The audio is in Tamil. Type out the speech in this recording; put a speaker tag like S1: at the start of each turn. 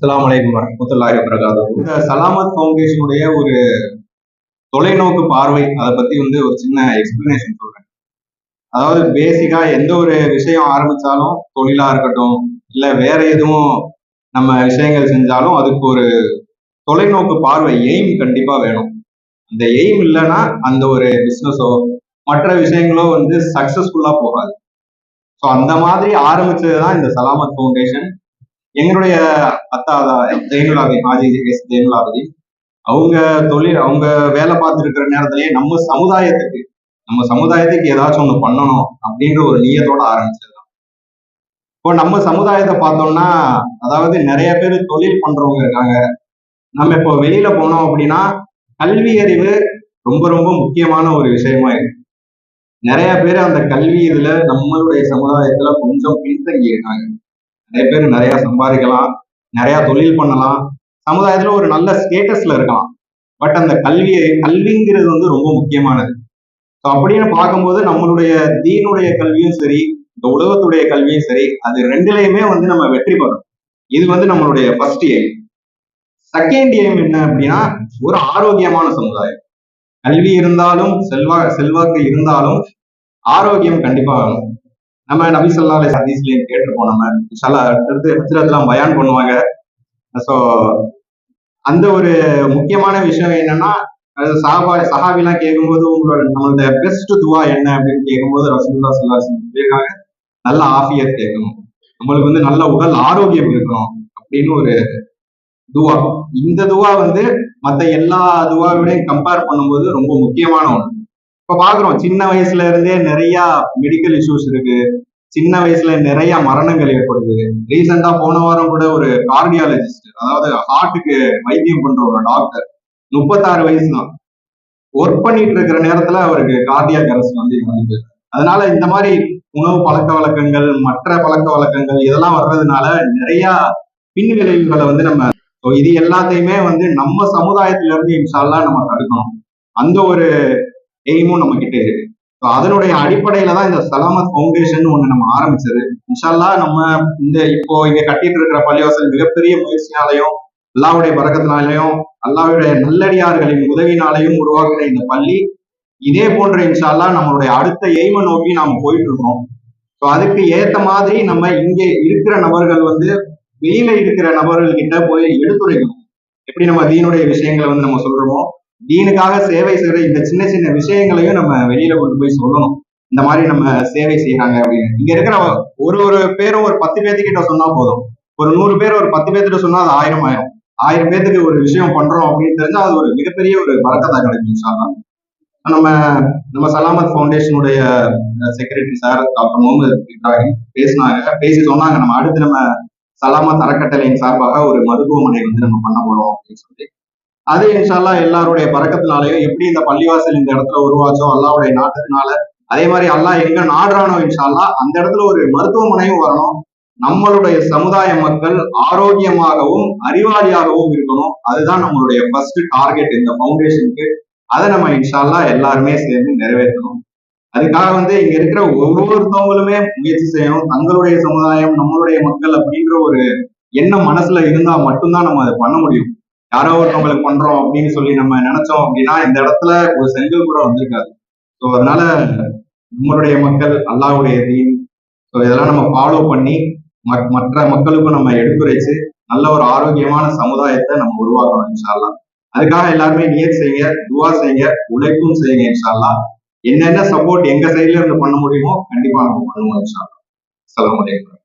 S1: அஸ்லாம் வலைக்கம் வரமத்துல்லாஹி வரகாத்துஹு இந்த சலாமத் ஃபவுண்டேஷனுடைய ஒரு தொலைநோக்கு பார்வை அதை பத்தி வந்து ஒரு சின்ன எக்ஸ்பிளனேஷன் சொல்றேன். அதாவது பேசிக்கா எந்த ஒரு விஷயம் ஆரம்பிச்சாலும் தொழிலா இருக்கட்டும் இல்ல வேற எதுவும் நம்ம விஷயங்கள் செஞ்சாலும் அதுக்கு ஒரு தொலைநோக்கு பார்வை எய்ம் கண்டிப்பா வேணும். அந்த எய்ம் இல்லைன்னா அந்த ஒரு பிஸ்னஸோ மற்ற விஷயங்களோ வந்து சக்சஸ்ஃபுல்லா போகாது. ஸோ அந்த மாதிரி ஆரம்பிச்சது தான் இந்த சலாமத் ஃபவுண்டேஷன் எங்களுடைய அத்தா ஜெயினுலாபதி ஹாஜி எஸ் அவங்க தொழில் அவங்க வேலை பார்த்துருக்கிற இருக்கிற நேரத்திலேயே நம்ம சமுதாயத்துக்கு நம்ம சமுதாயத்துக்கு ஏதாச்சும் ஒன்று பண்ணணும் அப்படின்ற ஒரு நீயத்தோட ஆரம்பிச்சதுதான். இப்போ நம்ம சமுதாயத்தை பார்த்தோம்னா அதாவது நிறைய பேர் தொழில் பண்றவங்க இருக்காங்க. நம்ம இப்போ வெளியில போனோம் அப்படின்னா கல்வி அறிவு ரொம்ப ரொம்ப முக்கியமான ஒரு விஷயமா இருக்கு. நிறைய பேர் அந்த கல்வி இதுல நம்மளுடைய சமுதாயத்துல கொஞ்சம் பின்தங்கி இருக்காங்க நிறைய பேர் நிறைய சம்பாதிக்கலாம் நிறைய தொழில் பண்ணலாம். சமுதாயத்துல ஒரு நல்ல ஸ்டேட்டஸ்ல இருக்கலாம். பட் அந்த கல்வி கல்விங்கிறது வந்து ரொம்ப முக்கியமானது. ஸோ அப்படின்னு பார்க்கும்போது நம்மளுடைய தீனுடைய கல்வியும் சரி இந்த உலகத்துடைய கல்வியும் சரி அது ரெண்டுலையுமே வந்து நம்ம வெற்றி பெறணும். இது வந்து நம்மளுடைய ஃபர்ஸ்ட் எய்ம் செகண்ட் எய்ம் என்ன அப்படின்னா ஒரு ஆரோக்கியமான சமுதாயம். கல்வி இருந்தாலும் செல்வா செல்வாக்கு இருந்தாலும் ஆரோக்கியம் கண்டிப்பா வேணும். நம்ம நபி சொல்லா ஹதீஸ்லயும் கேட்டிருப்போம். நம்ம இன்ஷால்லா அடுத்து ஹஜ்ரத்லாம் பயான் பண்ணுவாங்க. ஸோ அந்த ஒரு முக்கியமான விஷயம் என்னன்னா அது சஹாபா சஹாபிலாம் கேட்கும்போது உங்களோட நம்மளோட பெஸ்ட் துவா என்ன அப்படின்னு கேட்கும்போது ரசூல்லா சொல்லா சொல்லியிருக்காங்க. நல்ல ஆஃபியர் கேட்கணும். நம்மளுக்கு வந்து நல்ல உடல் ஆரோக்கியம் இருக்கணும் அப்படின்னு ஒரு துவா. இந்த துவா வந்து மற்ற எல்லா துவாவிடையும் கம்பேர் பண்ணும்போது ரொம்ப முக்கியமான ஒன்று இப்ப பாக்குறோம் சின்ன வயசுல இருந்தே நிறைய மெடிக்கல் இஷ்யூஸ் இருக்கு. சின்ன வயசுல நிறைய மரணங்கள் ஏற்படுது. ரீசெண்டா போன வாரம் கூட ஒரு கார்டியாலஜிஸ்ட் அதாவது ஹார்ட்டுக்கு வைத்தியம் பண்ற ஒரு டாக்டர் முப்பத்தாறு வயசு தான் ஒர்க் பண்ணிட்டு இருக்கிற நேரத்துல அவருக்கு கார்டியாக் அரெஸ்ட் வந்து இறந்து அதனால இந்த மாதிரி உணவு பழக்க வழக்கங்கள் மற்ற பழக்க வழக்கங்கள் இதெல்லாம் வர்றதுனால நிறைய பின் விளைவுகளை வந்து நம்ம இது எல்லாத்தையுமே வந்து நம்ம சமுதாயத்தில இருந்து இன்ஷால்லா நம்ம தடுக்கணும். அந்த ஒரு எய்மும் நம்ம கிட்ட இருக்கு. ஸோ அதனுடைய அடிப்படையில தான் இந்த சலாமத் ஃபவுண்டேஷன் ஒன்று நம்ம ஆரம்பிச்சது. இன்ஷால்லா நம்ம இந்த இப்போ இங்க கட்டிட்டு இருக்கிற பள்ளிவாசல் மிகப்பெரிய முயற்சியாலையும் அல்லாவுடைய பறக்கத்தினாலையும் அல்லாவுடைய நல்லடியார்களின் உதவினாலையும் உருவாக்குற இந்த பள்ளி. இதே போன்ற இன்ஷால்லா நம்மளுடைய அடுத்த எய்மை நோக்கி நாம் போயிட்டு இருக்கோம். ஸோ அதுக்கு ஏத்த மாதிரி நம்ம இங்கே இருக்கிற நபர்கள் வந்து வெளியில இருக்கிற நபர்கள் கிட்ட போய் எடுத்துரைக்கணும். எப்படி நம்ம தீனுடைய விஷயங்களை வந்து நம்ம சொல்றோமோ தீனுக்காக சேவை செய்யற இந்த சின்ன சின்ன விஷயங்களையும் நம்ம வெளியில கொண்டு போய் சொல்லணும். இந்த மாதிரி நம்ம சேவை செய்யறாங்க அப்படின்னு. இங்க இருக்கிற ஒரு ஒரு பேரும் ஒரு பத்து பேர்த்துக்கிட்ட சொன்னா போதும். ஒரு நூறு பேர் ஒரு பத்து பேர்த்திட்ட சொன்னா அது ஆயிரம் ஆயிரம். ஆயிரம் பேர்த்துக்கு ஒரு விஷயம் பண்றோம் அப்படின்னு தெரிஞ்சா அது ஒரு மிகப்பெரிய ஒரு வரக்கத்தா கிடைக்கும் சார் நம்ம நம்ம Salamat ஃபவுண்டேஷனுடைய secretary sir doctor Muhammad Ibrahim பேசினாங்க. பேசி சொன்னாங்க. நம்ம அடுத்து நம்ம சலாமத் அறக்கட்டளையின் சார்பாக ஒரு மருத்துவமனை வந்து நம்ம பண்ண போறோம் அப்படின்னு சொல்லி அது இன்ஷால்லா எல்லாருடைய பறக்கத்தினாலையும் எப்படி இந்த பள்ளிவாசல் இந்த இடத்துல உருவாச்சோ அல்லாவுடைய நாட்டத்தினால அதே மாதிரி அல்லா எங்க நாடுறானோ இன்ஷால்லா அந்த இடத்துல ஒரு மருத்துவமனையும் வரணும். நம்மளுடைய சமுதாய மக்கள் ஆரோக்கியமாகவும் அறிவாளியாகவும் இருக்கணும். அதுதான் நம்மளுடைய ஃபர்ஸ்ட் டார்கெட் இந்த ஃபவுண்டேஷனுக்கு அதை நம்ம இன்ஷால்லா எல்லாருமே சேர்ந்து நிறைவேற்றணும். அதுக்காக வந்து இங்க இருக்கிற ஒவ்வொருத்தவங்களுமே முயற்சி செய்யணும். தங்களுடைய சமுதாயம் நம்மளுடைய மக்கள் அப்படின்ற ஒரு எண்ணம் மனசுல இருந்தா மட்டும்தான் நம்ம அதை பண்ண முடியும். யாரோ ஒருத்தவங்களுக்கு பண்றோம் அப்படின்னு சொல்லி நம்ம நினைச்சோம் அப்படின்னா இந்த இடத்துல ஒரு செங்கல் கூட வந்திருக்காது. ஸோ அதனால நம்மளுடைய மக்கள் அல்லாவுடைய தீன். ஸோ இதெல்லாம் நம்ம ஃபாலோ பண்ணி மற்ற மக்களுக்கும் நம்ம எடுத்துரைச்சு நல்ல ஒரு ஆரோக்கியமான சமுதாயத்தை நம்ம உருவாக்கணும் இன்ஷால்லா அதுக்காக எல்லாருமே நியர் செய்யுங்க துவா செய்யுங்க உழைப்பும் செய்யுங்க இன்ஷால்லா என்னென்ன சப்போர்ட் எங்க சைட்ல இருந்து பண்ண முடியுமோ கண்டிப்பா நம்ம பண்ணுவோம் இன்ஷால்லா சலாம் வலைக்கம்